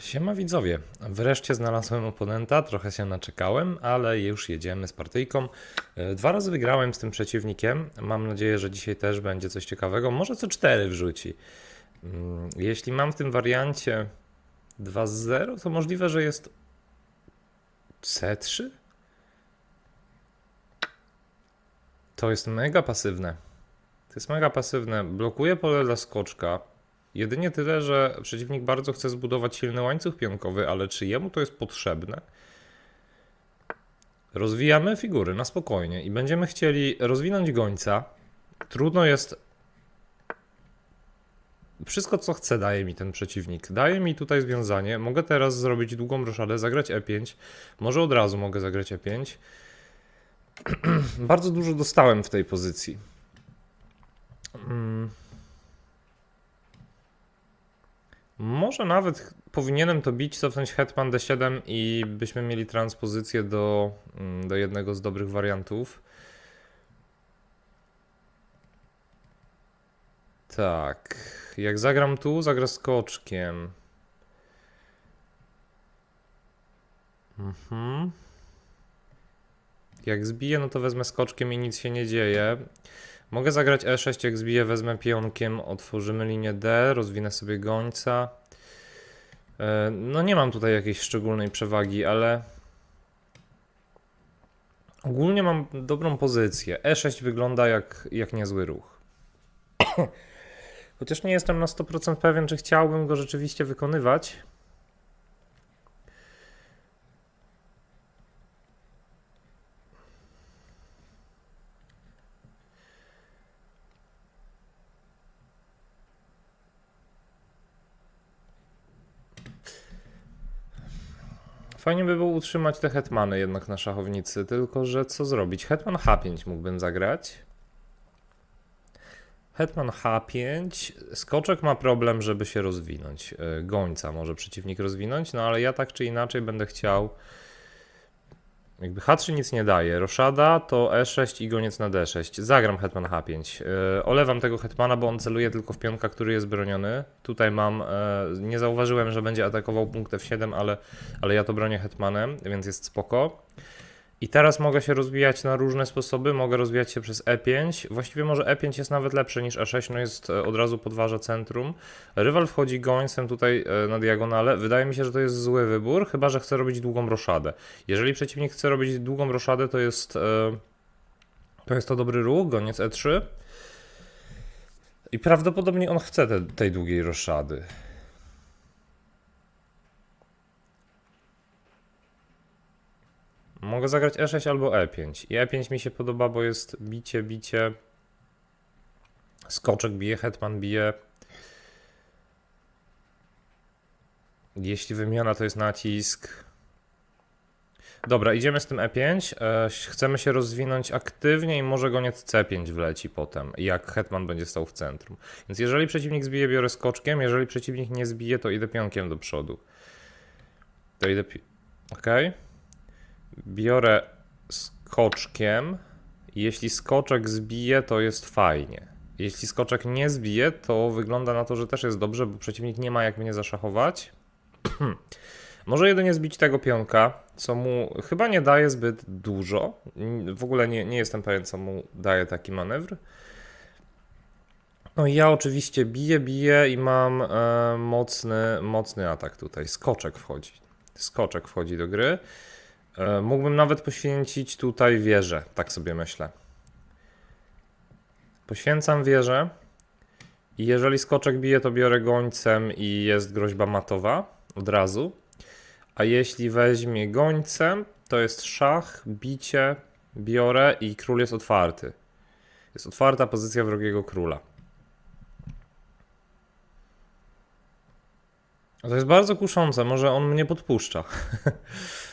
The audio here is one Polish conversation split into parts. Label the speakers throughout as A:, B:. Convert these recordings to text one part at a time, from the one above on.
A: Siema widzowie, wreszcie znalazłem oponenta, trochę się naczekałem, ale już jedziemy z partyjką. E, Dwa razy wygrałem z tym przeciwnikiem, mam nadzieję, że dzisiaj też będzie coś ciekawego, może co cztery wrzuci. Mm, Jeśli mam w tym wariancie 2-0, to możliwe, że jest C3? To jest mega pasywne. To jest mega pasywne. Blokuje pole dla skoczka. Jedynie tyle, że przeciwnik bardzo chce zbudować silny łańcuch pionkowy, ale czy jemu to jest potrzebne? Rozwijamy figury na spokojnie i będziemy chcieli rozwinąć gońca. Trudno jest. Wszystko, co chce, daje mi ten przeciwnik. Daje mi tutaj związanie. Mogę teraz zrobić długą roszadę, zagrać E5. Może od razu mogę zagrać E5. Bardzo dużo dostałem w tej pozycji. Mm. Może nawet powinienem to bić, cofnąć hetman d7 i byśmy mieli transpozycję do, mm, do jednego z dobrych wariantów. Tak, jak zagram tu, zagra skoczkiem. Mhm. Jak zbiję, no to wezmę skoczkiem i nic się nie dzieje. Mogę zagrać E6, jak zbiję, wezmę pionkiem, otworzymy linię D, rozwinę sobie gońca. E, No nie mam tutaj jakiejś szczególnej przewagi, ale ogólnie mam dobrą pozycję. E6 wygląda jak, jak niezły ruch. Chociaż nie jestem na 100% pewien, czy chciałbym go rzeczywiście wykonywać. Fajnie by było utrzymać te hetmany jednak na szachownicy, tylko że co zrobić? Hetman H5 mógłbym zagrać. Hetman H5. Skoczek ma problem, żeby się rozwinąć. E, Gońca może przeciwnik rozwinąć, no ale ja tak czy inaczej będę chciał. Jakby H3 nic nie daje. Roszada to E6 i goniec na D6. Zagram Hetman H5. E, Olewam tego Hetmana, bo on celuje tylko w pionka, który jest broniony. Tutaj mam. e, Nie zauważyłem, że będzie atakował punkt F7, ale, ale ja to bronię Hetmanem, więc jest spoko. I teraz mogę się rozwijać na różne sposoby. Mogę rozwijać się przez E5. Właściwie może E5 jest nawet lepsze niż E6, no jest e, od razu podważa centrum. Rywal wchodzi gońcem tutaj e, na diagonale. Wydaje mi się, że to jest zły wybór, chyba że chce robić długą roszadę. Jeżeli przeciwnik chce robić długą roszadę, to jest e, to jest to dobry ruch, goniec E3. I prawdopodobnie on chce te, tej długiej roszady. Mogę zagrać E6 albo E5. I E5 mi się podoba, bo jest bicie, bicie. Skoczek bije, hetman bije. Jeśli wymiana to jest nacisk. Dobra, idziemy z tym E5. E, chcemy się rozwinąć aktywnie i może goniec C5 wleci potem, jak hetman będzie stał w centrum. Więc jeżeli przeciwnik zbije, biorę skoczkiem. Jeżeli przeciwnik nie zbije, to idę pionkiem do przodu. To idę. Okej. Biorę skoczkiem. Jeśli skoczek zbije, to jest fajnie. Jeśli skoczek nie zbije, to wygląda na to, że też jest dobrze, bo przeciwnik nie ma jak mnie zaszachować. Może jedynie zbić tego pionka, co mu chyba nie daje zbyt dużo. W ogóle nie, nie jestem pewien, co mu daje taki manewr. No i ja oczywiście biję, biję i mam e, mocny, mocny atak tutaj. Skoczek wchodzi. Skoczek wchodzi do gry. E, Mógłbym nawet poświęcić tutaj wieżę, tak sobie myślę. Poświęcam wieżę i jeżeli skoczek bije, to biorę gońcem i jest groźba matowa od razu. A jeśli weźmie gońcem, to jest szach, bicie, biorę i król jest otwarty. Jest otwarta pozycja wrogiego króla. To jest bardzo kuszące, może on mnie podpuszcza.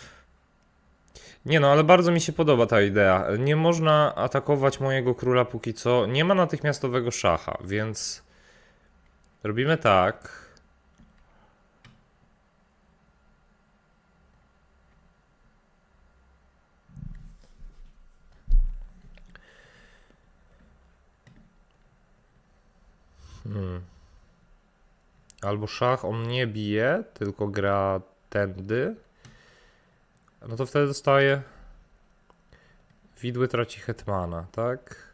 A: Nie no, ale bardzo mi się podoba ta idea. Nie można atakować mojego króla póki co. Nie ma natychmiastowego szacha, więc robimy tak. Hmm. albo szach on nie bije, tylko gra tędy, no to wtedy dostaje widły traci hetmana, tak?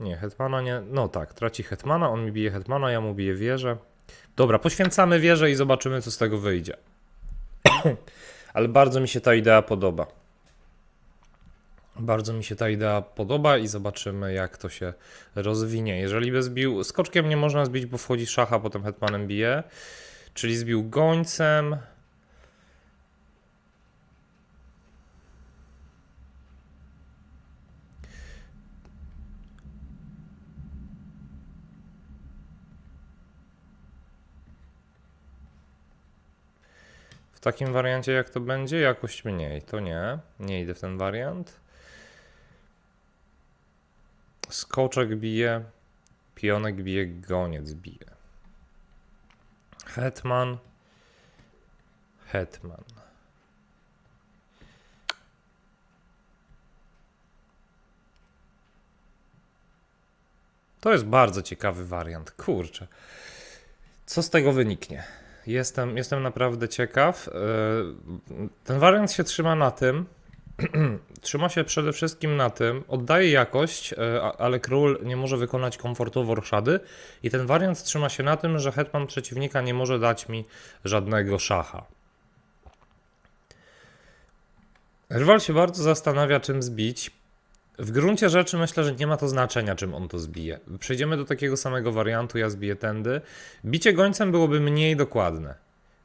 A: Nie, hetmana nie, no tak, traci hetmana, on mi bije hetmana, ja mu biję wieżę. Dobra, poświęcamy wieżę i zobaczymy co z tego wyjdzie. Ale bardzo mi się ta idea podoba. Bardzo mi się ta idea podoba i zobaczymy, jak to się rozwinie. Jeżeli by zbił. Skoczkiem nie można zbić, bo wchodzi szacha, potem hetmanem bije. Czyli zbił gońcem. W takim wariancie, jak to będzie, jakość mniej. To nie, nie idę w ten wariant. Skoczek bije, pionek bije, goniec bije. Hetman, hetman. To jest bardzo ciekawy wariant, kurczę. Co z tego wyniknie? Jestem, jestem naprawdę ciekaw. Yy, Ten wariant się trzyma na tym, trzyma się przede wszystkim na tym, oddaje jakość, e, ale król nie może wykonać komfortowo roszady. I ten wariant trzyma się na tym, że hetman przeciwnika nie może dać mi żadnego szacha. Rywal się bardzo zastanawia, czym zbić. W gruncie rzeczy myślę, że nie ma to znaczenia, czym on to zbije. Przejdziemy do takiego samego wariantu, ja zbiję tędy. Bicie gońcem byłoby mniej dokładne.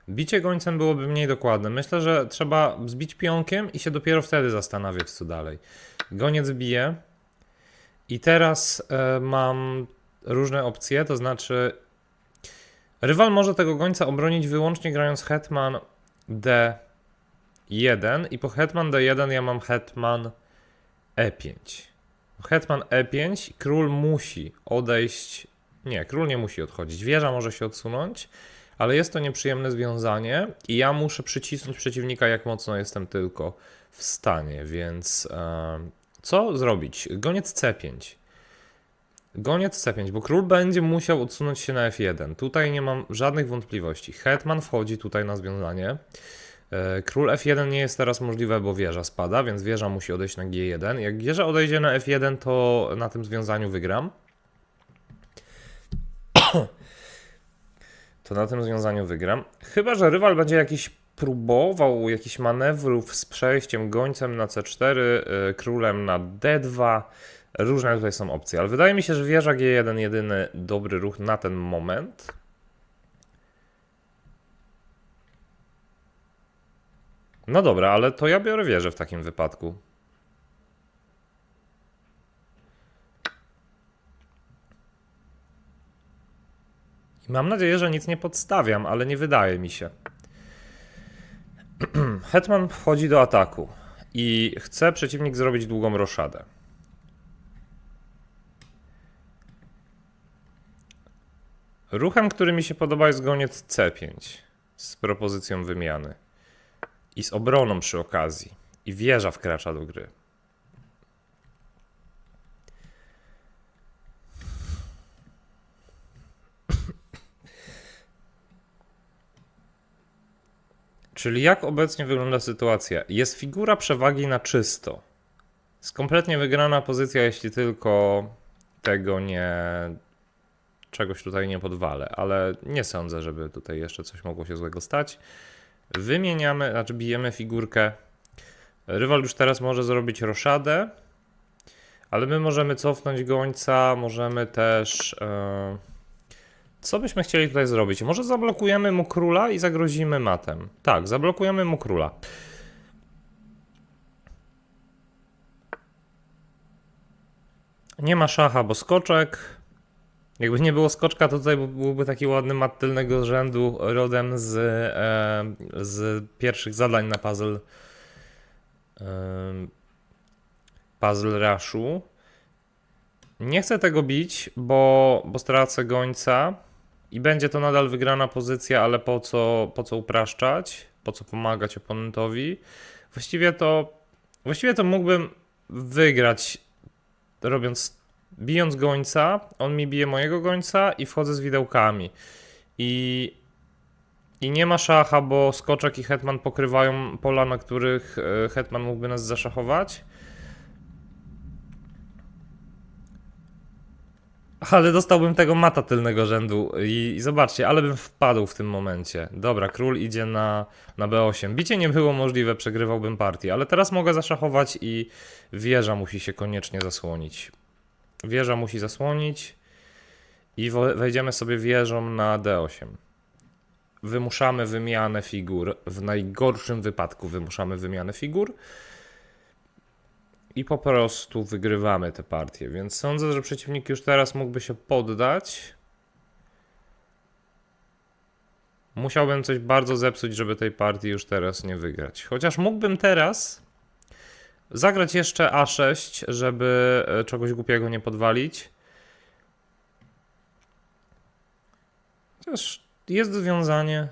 A: Bicie gońcem byłoby mniej dokładne. Myślę, że trzeba zbić pionkiem i się dopiero wtedy zastanawiać, co dalej. Goniec bije. I teraz e, mam różne opcje, to znaczy rywal może tego gońca obronić wyłącznie grając hetman d1 i po hetman d1 ja mam hetman e5. Hetman e5, król musi odejść. Nie, król nie musi odchodzić. Wieża może się odsunąć, ale jest to nieprzyjemne związanie i ja muszę przycisnąć przeciwnika, jak mocno jestem tylko w stanie. Więc e, co zrobić? Goniec c5. Goniec c5, bo król będzie musiał odsunąć się na f1. Tutaj nie mam żadnych wątpliwości. Hetman wchodzi tutaj na związanie. E, Król F1 nie jest teraz możliwe, bo wieża spada, więc wieża musi odejść na G1. Jak wieża odejdzie na F1, to na tym związaniu wygram. To na tym związaniu wygram. Chyba, że rywal będzie jakiś próbował jakichś manewrów z przejściem gońcem na C4, y, królem na D2. Różne tutaj są opcje, ale wydaje mi się, że wieża G1 jedyny dobry ruch na ten moment. No dobra, ale to ja biorę wieżę w takim wypadku. I mam nadzieję, że nic nie podstawiam, ale nie wydaje mi się. Hetman wchodzi do ataku i chce przeciwnik zrobić długą roszadę. Ruchem, który mi się podoba jest goniec C5 z propozycją wymiany i z obroną przy okazji. I wieża wkracza do gry. Czyli jak obecnie wygląda sytuacja? Jest figura przewagi na czysto. Jest kompletnie wygrana pozycja, jeśli tylko tego nie. czegoś tutaj nie podwalę, ale nie sądzę, żeby tutaj jeszcze coś mogło się złego stać. Wymieniamy, znaczy bijemy figurkę. Rywal już teraz może zrobić roszadę, ale my możemy cofnąć gońca, możemy też. e, co byśmy chcieli tutaj zrobić? Może zablokujemy mu króla i zagrozimy matem. Tak, zablokujemy mu króla. Nie ma szacha, bo skoczek. Jakby nie było skoczka, to tutaj byłby taki ładny mat tylnego rzędu rodem z, e, z pierwszych zadań na puzzle e, puzzle rushu. Nie chcę tego bić, bo, bo stracę gońca i będzie to nadal wygrana pozycja, ale po co, po co upraszczać? Po co pomagać oponentowi? Właściwie to właściwie to mógłbym wygrać robiąc bijąc gońca, on mi bije mojego gońca i wchodzę z widełkami. I, I nie ma szacha, bo skoczek i hetman pokrywają pola, na których e, hetman mógłby nas zaszachować. Ale dostałbym tego mata tylnego rzędu i, i zobaczcie, ale bym wpadł w tym momencie. Dobra, król idzie na, na B8. Bicie nie było możliwe, przegrywałbym partię, ale teraz mogę zaszachować i wieża musi się koniecznie zasłonić. Wieża musi zasłonić i wejdziemy sobie wieżą na D8. Wymuszamy wymianę figur. W najgorszym wypadku wymuszamy wymianę figur. I po prostu wygrywamy te partie. Więc sądzę, że przeciwnik już teraz mógłby się poddać. Musiałbym coś bardzo zepsuć, żeby tej partii już teraz nie wygrać. Chociaż mógłbym teraz zagrać jeszcze A6, żeby e, czegoś głupiego nie podwalić. Chociaż jest związanie.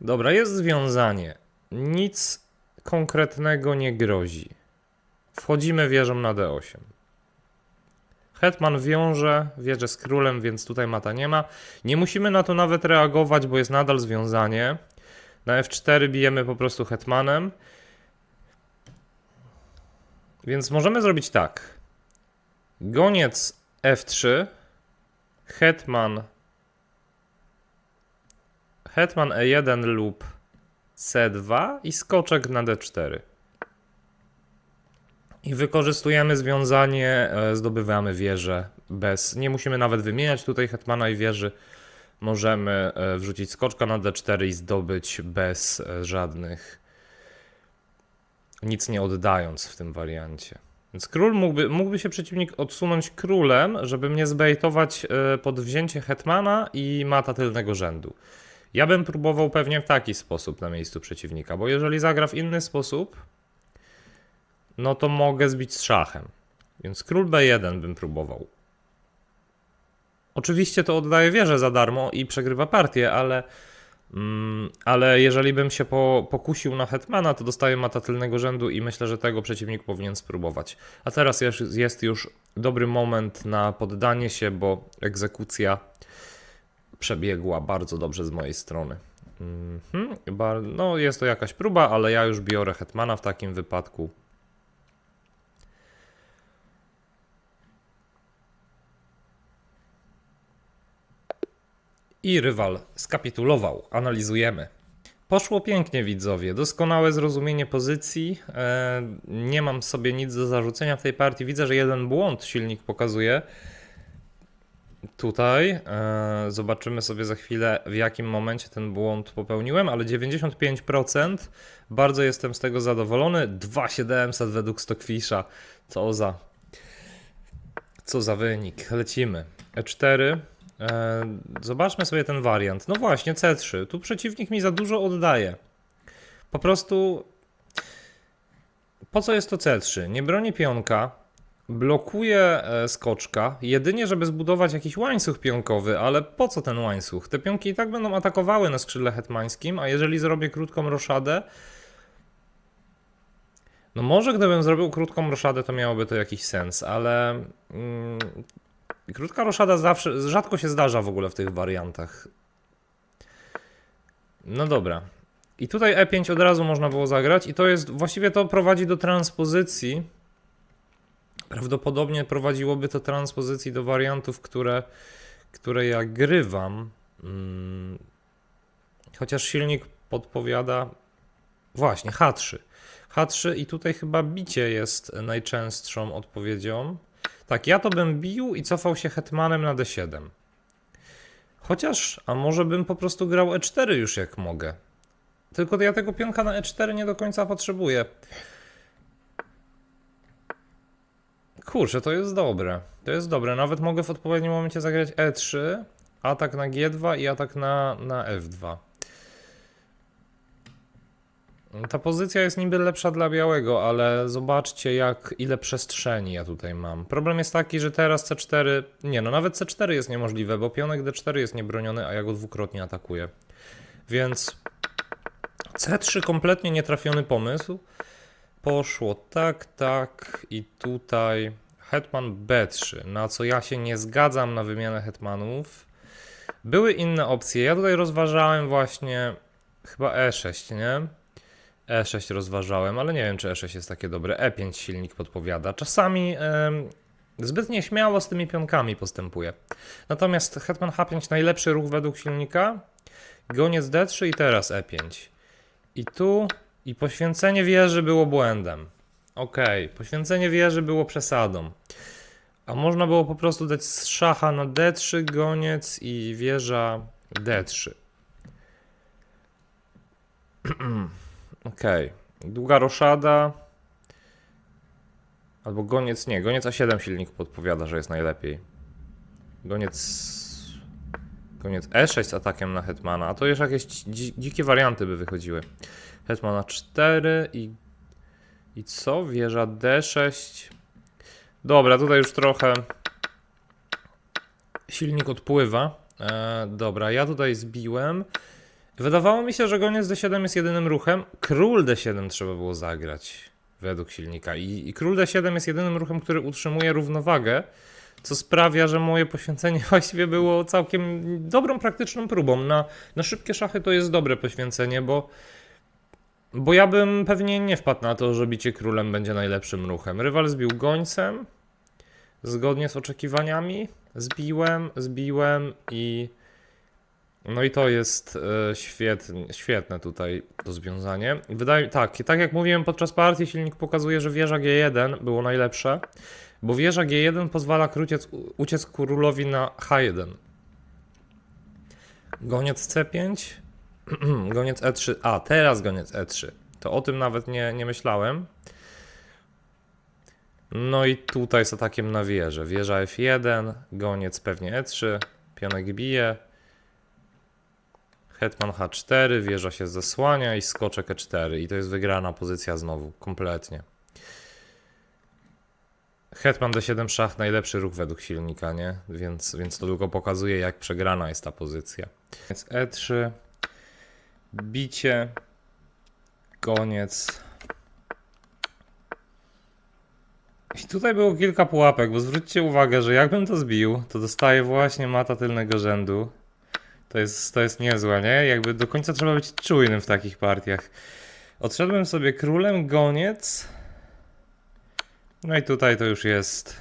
A: Dobra, jest związanie. Nic konkretnego nie grozi. Wchodzimy wieżą na D8. Hetman wiąże wieżę z królem, więc tutaj mata nie ma. Nie musimy na to nawet reagować, bo jest nadal związanie. Na F4 bijemy po prostu hetmanem. Więc możemy zrobić tak. Goniec F3, hetman hetman E1 lub C2 i skoczek na D4. I wykorzystujemy związanie, e, zdobywamy wieżę bez. Nie musimy nawet wymieniać tutaj hetmana i wieży. Możemy e, wrzucić skoczka na D4 i zdobyć bez e, żadnych. Nic nie oddając w tym wariancie. Więc król mógłby, mógłby się przeciwnik odsunąć królem, żeby mnie zbejtować e, pod wzięcie hetmana i mata tylnego rzędu. Ja bym próbował pewnie w taki sposób na miejscu przeciwnika, bo jeżeli zagra w inny sposób, no to mogę zbić z szachem. Więc król B1 bym próbował. Oczywiście to oddaje wieżę za darmo i przegrywa partię, ale, mm, ale jeżeli bym się po, pokusił na hetmana, to dostaję mata tylnego rzędu i myślę, że tego przeciwnik powinien spróbować. A teraz jest, jest już dobry moment na poddanie się, bo egzekucja przebiegła bardzo dobrze z mojej strony. Mhm, ba- no, jest to jakaś próba, ale ja już biorę hetmana w takim wypadku. I rywal skapitulował. Analizujemy. Poszło pięknie, widzowie. Doskonałe zrozumienie pozycji. E, nie mam sobie nic do zarzucenia w tej partii. Widzę, że jeden błąd silnik pokazuje. Tutaj e, zobaczymy sobie za chwilę, w jakim momencie ten błąd popełniłem, ale 95%. Bardzo jestem z tego zadowolony. 2700 według Stockfisha. Co za. Co za wynik. Lecimy. E4. E, zobaczmy sobie ten wariant. No właśnie, C3. Tu przeciwnik mi za dużo oddaje. Po prostu. Po co jest to C3? Nie broni pionka, blokuje e, skoczka, jedynie żeby zbudować jakiś łańcuch pionkowy, ale po co ten łańcuch? Te pionki i tak będą atakowały na skrzydle hetmańskim, a jeżeli zrobię krótką roszadę, no może gdybym zrobił krótką roszadę, to miałoby to jakiś sens, ale mm, krótka roszada zawsze, rzadko się zdarza w ogóle w tych wariantach. No dobra. I tutaj E5 od razu można było zagrać i to jest, właściwie to prowadzi do transpozycji Prawdopodobnie prowadziłoby to transpozycji do wariantów, które, które ja grywam. Mm, Chociaż silnik podpowiada. Właśnie, H3. H3 i tutaj chyba bicie jest najczęstszą odpowiedzią. Tak, ja to bym bił i cofał się hetmanem na D7. Chociaż, a może bym po prostu grał E4 już jak mogę. Tylko ja tego pionka na E4 nie do końca potrzebuję. Kurczę, to jest dobre. To jest dobre. Nawet mogę w odpowiednim momencie zagrać E3, atak na G2 i atak na, na F2. Ta pozycja jest niby lepsza dla białego, ale zobaczcie jak ile przestrzeni ja tutaj mam. Problem jest taki, że teraz C4, nie no nawet C4 jest niemożliwe, bo pionek D4 jest niebroniony, a ja go dwukrotnie atakuję. Więc C3 kompletnie nietrafiony pomysł. Poszło tak, tak i tutaj hetman b3, na co ja się nie zgadzam na wymianę hetmanów. Były inne opcje. Ja tutaj rozważałem właśnie chyba e6, nie? E6 rozważałem, ale nie wiem, czy E6 jest takie dobre. E5 silnik podpowiada. Czasami em, zbyt nieśmiało z tymi pionkami postępuje. Natomiast hetman H5 najlepszy ruch według silnika. Goniec D3 i teraz E5. I tu i poświęcenie wieży było błędem. Okej, poświęcenie wieży było przesadą. A można było po prostu dać z szacha na D3, goniec i wieża D3. Okej, długa roszada. Albo goniec, nie, goniec A7 silnik podpowiada, że jest najlepiej. Goniec. Goniec E6 z atakiem na Hetmana, a to już jakieś dzi- dzikie warianty by wychodziły. Hetmana 4 i. I co? Wieża D6. Dobra, tutaj już trochę silnik odpływa. E, dobra, ja tutaj zbiłem. Wydawało mi się, że goniec D7 jest jedynym ruchem. Król D7 trzeba było zagrać według silnika. I, I król D7 jest jedynym ruchem, który utrzymuje równowagę, co sprawia, że moje poświęcenie właściwie było całkiem dobrą, praktyczną próbą. Na, na szybkie szachy to jest dobre poświęcenie, bo, bo ja bym pewnie nie wpadł na to, że bicie królem będzie najlepszym ruchem. Rywal zbił gońcem, zgodnie z oczekiwaniami. Zbiłem, zbiłem i. No i to jest e, świetne, tutaj rozwiązanie. Wydaje tak, tak jak mówiłem podczas partii, silnik pokazuje, że wieża G1 było najlepsze, bo wieża G1 pozwala króciec, uciec królowi na H1. Goniec C5, goniec E3, a teraz goniec E3. To o tym nawet nie, nie myślałem. No i tutaj z atakiem na wieżę. Wieża F1, goniec pewnie E3, pionek bije. Hetman H4, wieża się zasłania i skoczek E4. I to jest wygrana pozycja znowu, kompletnie. Hetman D7 szach, najlepszy ruch według silnika, nie? Więc, więc to tylko pokazuje, jak przegrana jest ta pozycja. Więc E3, bicie, koniec. I tutaj było kilka pułapek, bo zwróćcie uwagę, że jakbym to zbił, to dostaję właśnie mata tylnego rzędu. To jest, to jest niezłe, nie? Jakby do końca trzeba być czujnym w takich partiach. Odszedłem sobie królem, goniec. No i tutaj to już jest.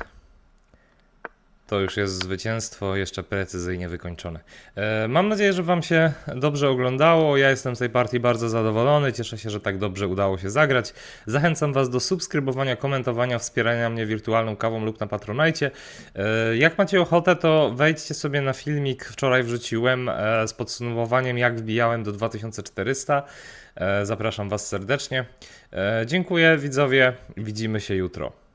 A: To już jest zwycięstwo, jeszcze precyzyjnie wykończone. E, mam nadzieję, że Wam się dobrze oglądało. Ja jestem z tej partii bardzo zadowolony. Cieszę się, że tak dobrze udało się zagrać. Zachęcam Was do subskrybowania, komentowania, wspierania mnie wirtualną kawą lub na Patronajcie. E, jak macie ochotę, to wejdźcie sobie na filmik. Wczoraj wrzuciłem e, z podsumowaniem, jak wbijałem do 2400. E, zapraszam Was serdecznie. Dziękuję, widzowie. Widzimy się jutro.